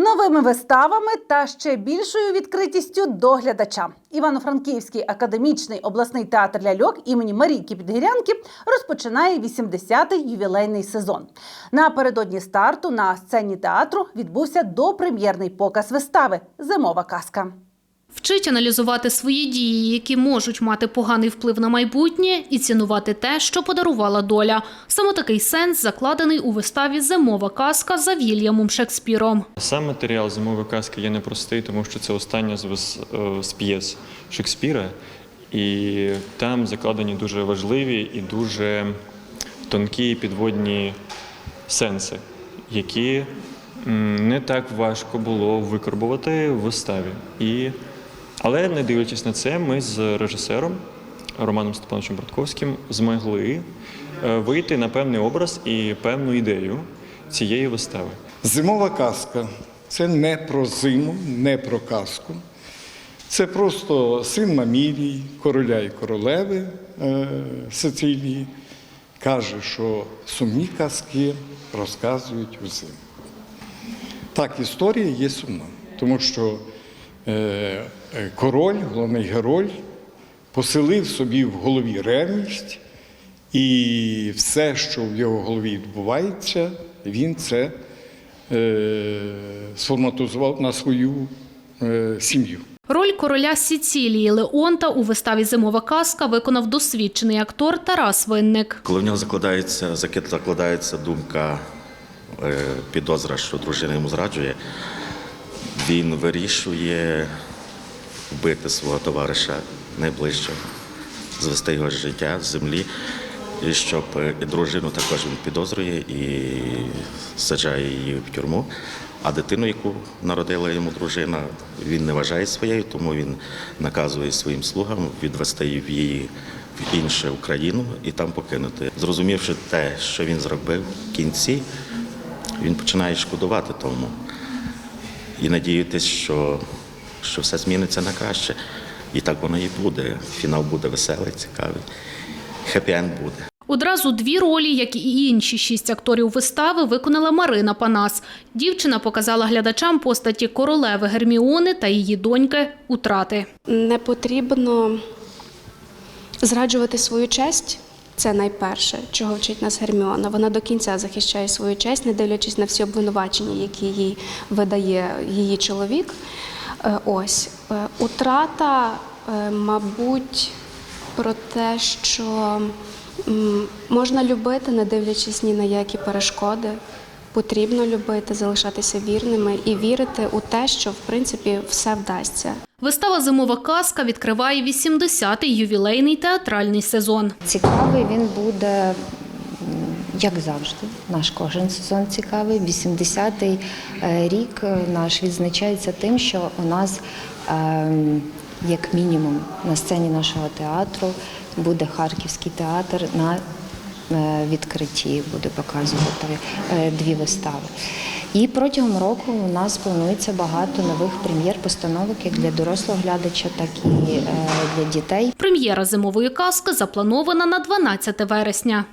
Новими виставами та ще більшою відкритістю до глядача. Івано-Франківський академічний обласний театр ляльок імені Марійки Підгірянки розпочинає 80-й ювілейний сезон. Напередодні старту на сцені театру відбувся допрем'єрний показ вистави Зимова казка. Вчить аналізувати свої дії, які можуть мати поганий вплив на майбутнє, і цінувати те, що подарувала доля. Саме такий сенс закладений у виставі Зимова казка за Вільямом Шекспіром. Сам матеріал зимової казки є непростий, тому що це остання з, е, п'єс Шекспіра, і там закладені дуже важливі і дуже тонкі підводні сенси, які не так важко було викарбувати в виставі. І... Але не дивлячись на це, ми з режисером Романом Степановичем Братковським змогли е, вийти на певний образ і певну ідею цієї вистави. Зимова казка це не про зиму, не про казку. Це просто син Мамілії, короля і королеви е, Сицилії, каже, що сумні казки розказують у зиму. Так, історія є сумна, тому що король, головний герой, поселив собі в голові ревність, і все, що в його голові відбувається, він це е, сформатизував на свою е, сім'ю. Роль короля Сіцілії Леонта у виставі Зимова казка виконав досвідчений актор Тарас Винник. Коли в нього закладається, закид закладається думка, е, підозра, що дружина йому зраджує, він вирішує вбити свого товариша найближчого, звести його з життя з землі, і щоб і дружину також він підозрює і саджає її в тюрму. А дитину, яку народила йому дружина, він не вважає своєю, тому він наказує своїм слугам відвести її в іншу Україну і там покинути. Зрозумівши те, що він зробив в кінці, він починає шкодувати тому і надіятися, що, що все зміниться на краще. І так воно і буде. Фінал буде веселий, цікавий. Хеппі-енд буде. Одразу дві ролі, як і інші шість акторів вистави, виконала Марина Панас. Дівчина показала глядачам постаті королеви Герміони та її доньки Утрати. Не потрібно зраджувати свою честь. Це найперше, чого вчить нас Герміона. Вона до кінця захищає свою честь, не дивлячись на всі обвинувачення, які їй видає її чоловік. Е, Ось Е, утрата, е, мабуть, про те, що можна любити, не дивлячись ні на які перешкоди. Потрібно любити, залишатися вірними і вірити у те, що в принципі все вдасться. Вистава Зимова казка відкриває 80-й ювілейний театральний сезон. Цікавий він буде, як завжди. Наш кожен сезон цікавий. 80-й е, рік е, наш відзначається тим, що у нас, ем, як мінімум, на сцені нашого театру буде Харківський театр на відкритті, буде показувати е, дві вистави. І протягом року у нас планується багато нових прем'єр-постановок як для дорослого глядача, так і е, для дітей. Прем'єра зимової казки запланована на 12 вересня.